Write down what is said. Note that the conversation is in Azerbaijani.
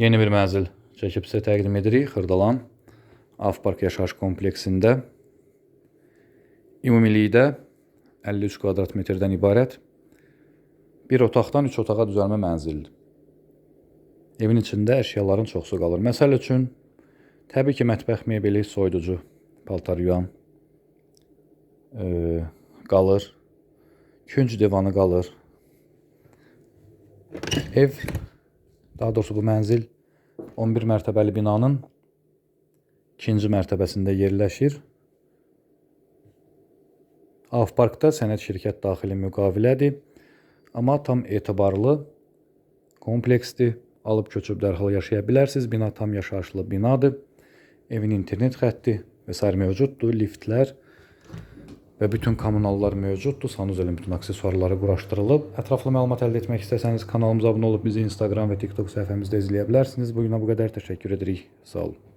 Yeni bir mənzil çəkib sizə təqdim edirik Xırdalan Avpark yaşayış kompleksində. Ümumilikdə 53 kvadrat metrdən ibarət bir otaqdan 3 otağa düzəlmə mənzildir. Evin içində əşyaların çoxsu qalır. Məsəl üçün, təbii ki, mətbəx mebeli, soyuducu, paltar yuyan e, qalır. Künc divanı qalır. Ev, daha doğrusu bu mənzil 11 mərtəbəli binanın ikinci mərtəbəsində yerləşir. Avparkda sənəd şirkət daxili müqavilədir. Amma tam etibarlı kompleksdir. Alıb köçüb dərhal yaşaya bilərsiniz. Bina tam yaşayışlı binadır. Evin internet xətti və sair mövcuddur. Liftlər və bütün kommunallar mövcuddur. Sanuzelin bütün aksesuarları quraşdırılıb. Ətraflı məlumat əldə etmək istəsəniz kanalımıza abunə olub bizi Instagram və TikTok səhifəmizdə izləyə bilərsiniz. Bu günə bu qədər təşəkkür edirik. Sağ olun.